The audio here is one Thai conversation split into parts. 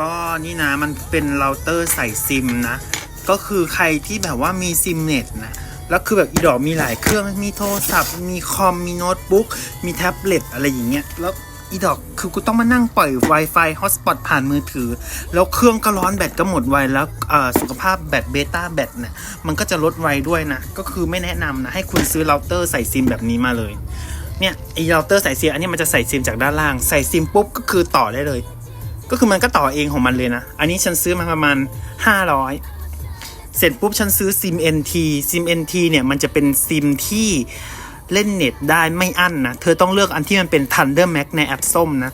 ก็นี่นะมันเป็นเราเตอร์ใส่ซิมนะ ก็คือใครที่แบบว่ามีซิมเน็ตนะแล้วคือแบบอีดอกมีหลายเครื่องมีโทรศัพท์ มีคอมมีโน้ตบุ๊กมีแท็บเล็ตอะไรอย่างเงี้ยแล้วอีดอกคือกูต้องมานั่งปล่อย Wi-Fi Hotspot ผ่านมือถือ แล้วเครื่องก็ร้อนแบตก็หมดไวแล้วสุขภาพแบตเบต้าแบตเนี่ยมันก็จะลดไวด้วยนะ ก็คือไม่แนะนำนะ ให้คุณซื้อเราเตอร์ใส่ซิมแบบนี้มาเลยเนี่ยไอเราเตอร์ใส่ซิมอันนี้มันจะใส่ซิมจากด้านล่าง ใส่ซิมปุ๊บก็คือต่อได้เลย ก็คือมันก็ต่อเองของมันเลยนะ อันนี้ฉันซื้อมาประมาณ 500 เสร็จปุ๊บฉันซื้อซิม NT ซิม NT เนี่ยมันจะเป็นซิมที่เล่นเน็ตได้ไม่อั้นนะ เธอต้องเลือกอันที่มันเป็น Thunder Max ในแอปส้มนะ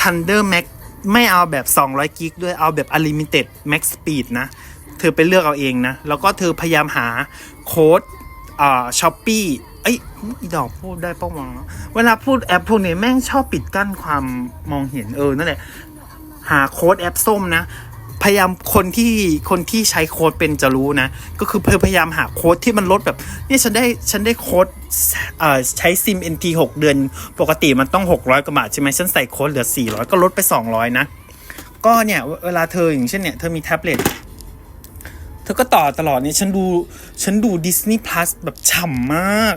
Thunder Max ไม่เอาแบบ 200 กิกด้วย เอาแบบ Unlimited Max Speed นะ เธอไปเลือกเอาเองนะ แล้วก็เธอพยายามหาโค้ดอ่าช้อปปี้เอ้ยอีดอกพูดได้ป้าวะเวลาพูดแอปพวกนี้แม่งชอบปิดกั้นความมองเห็นเออนั่นแหละ หาโค้ดแอปส้มนะ พยายามคนที่คนที่ใช้โค้ดเป็นจะรู้นะ ก็คือเพยายามหาโค้ดที่มันลดแบบเนี่ยฉันได้ฉันได้โค้ดใช้ซิม NT 6 เดือน ปกติมันต้อง 600กว่าบาทใช่ไหมฉันใส่โค้ดเหลือ 400 ก็ลดไป 200 นะ ก็เนี่ยเวลาเธออย่างเช่นเนี่ยเธอมีแท็บเล็ตเธอก็ต่อตลอดเนี่ยฉันดูฉันดู Disney Plus แบบฉ่ำมาก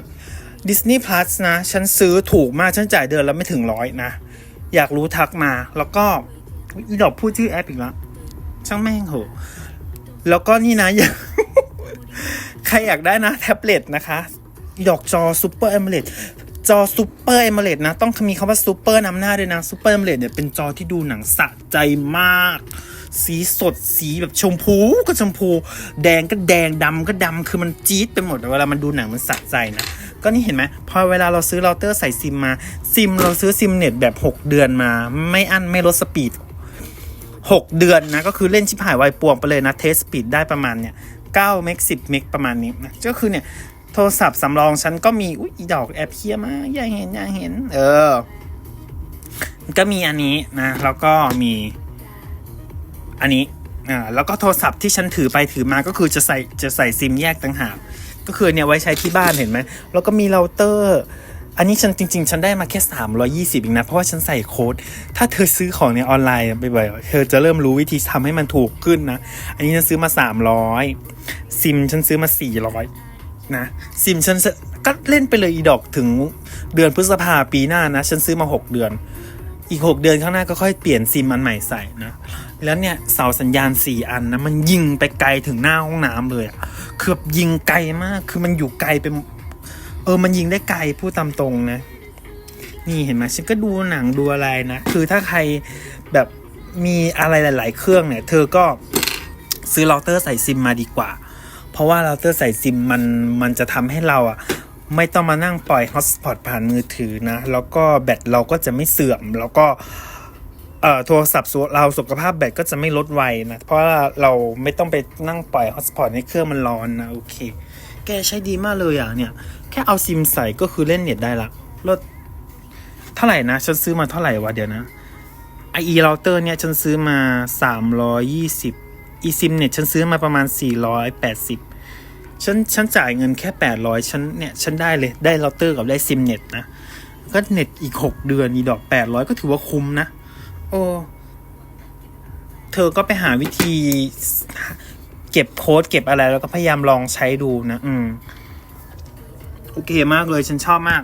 Disney Plus นะ ฉันซื้อถูกมาก ฉันจ่ายเดือนละไม่ถึงร้อยนะ อยากรู้ทักมาแล้วก็ อีดอกพูดชื่อแอปอีกแล้วช่างแม่งเหอะแล้วก็นี่นะอยากใครอยากได้นะ แท็บเล็ตนะคะดอกจอซูเปอร์ m อ l เลตจอซูเปอร์ m อ l เลตนะ ต้องมีคำว่าซูเปอร์นำหน้าด้วยนะซูเปอร์ m อ l เลตเนี่ยเป็นจอที่ดูหนังสะใจมาก สีสดสีแบบชมพูก็ชมพู แดงก็แดงดำก็ดำคือมันจี๊ดไปหมดเวลามันดูหนังมันสะใจนะ ก็นี่เห็นไหมพอเวลาเราซื้อเราเตอร์ใส่ซิมมา ซิมเราซื้อซิมเน็ตแบบ 6 เดือนมา ไม่อั้นไม่ลดสปีด 6 เดือนนะ ก็คือเล่นชิบหายไวป่วงไปเลยนะ เทสสปีดได้ประมาณเนี่ย9เมก10เมกประมาณนี้นะก็คือเนี่ยโทรศัพท์สำรองฉันก็มี อุ้ยดอกแอบเคียมากอย่าเห็นอย่าเห็น เออ ก็มีอันนี้นะ แล้วก็มี อันนี้อ่าแล้วก็โทรศัพท์ที่ฉันถือไปถือมาก็คือจะใส่จะใส่ซิมแยกต่างหากก็คือเนี่ยไว้ใช้ที่บ้านเห็นไหมแล้วก็มีเราเตอร์ อันนี้ฉันจริง ๆ ฉันได้มาแค่ 320เองนะ เพราะว่าฉันใส่โค้ด ถ้าเธอซื้อของในออนไลน์บ่อยๆ เธอจะเริ่มรู้วิธีทำให้มันถูกขึ้นนะ อันนี้ฉันซื้อมา 300 ซิมฉันซื้อมา 400 นะ ซิมฉันก็เล่นไปเลยอีดอกถึงเดือนพฤษภาปีหน้านะ ฉันซื้อมา 6 เดือน อีก 6 เดือนข้างหน้าก็ค่อยเปลี่ยนซิมอันใหม่ใส่นะ แล้วเนี่ยเสาสัญญาณ 4 อันนะมันยิงไปไกลถึงหน้าห้องน้ำเลยอะคือบบยิงไกลมาก คือมันอยู่ไกลไป เออมันยิงได้ไกลพูดตามตรงนะ นี่เห็นไหมฉันก็ดูหนังดูอะไรนะ คือถ้าใครแบบมีอะไรหลาย ๆ เครื่องเนี่ย เธอก็ซื้อเราเตอร์ใส่ซิมมาดีกว่า เพราะว่าเราเตอร์ใส่ซิมมันมันจะทำให้เราอะไม่ต้องมานั่งปล่อยฮอตสปอตผ่านมือถือนะ แล้วก็แบตเราก็จะไม่เสื่อม แล้วก็เอ่อโทรศัพท์เราสุขภาพแบตก็จะไม่ลดไวนะ เพราะเราไม่ต้องไปนั่งปล่อยฮอตสปอตในเครื่องมันร้อนนะ โอเค แกใช้ดีมากเลยอะเนี่ย แค่เอาซิมใส่ก็คือเล่นเน็ตได้ละลดเท่าไหร่นะ ฉันซื้อมาเท่าไหร่วะเดี๋ยวนะไออีเราเตอร์เนี่ยฉันซื้อมาสามร้อยยี่สิบอีซิมเน็ตฉันซื้อมาประมาณสี่ร้อยแปดสิบฉันฉันจ่ายเงินแค่แปดร้อยฉันเนี่ยฉันได้เลยได้เราเตอร์กับได้ซิมเน็ตนะก็เน็ตอีกหกเดือนอีดอกแปดร้อยก็ถือว่าคุ้มนะ โอ้เธอก็ไปหาวิธี เก็บโค้ดเก็บอะไรแล้วก็พยายามลองใช้ดูนะ อืม โอเคมากเลยฉันชอบมาก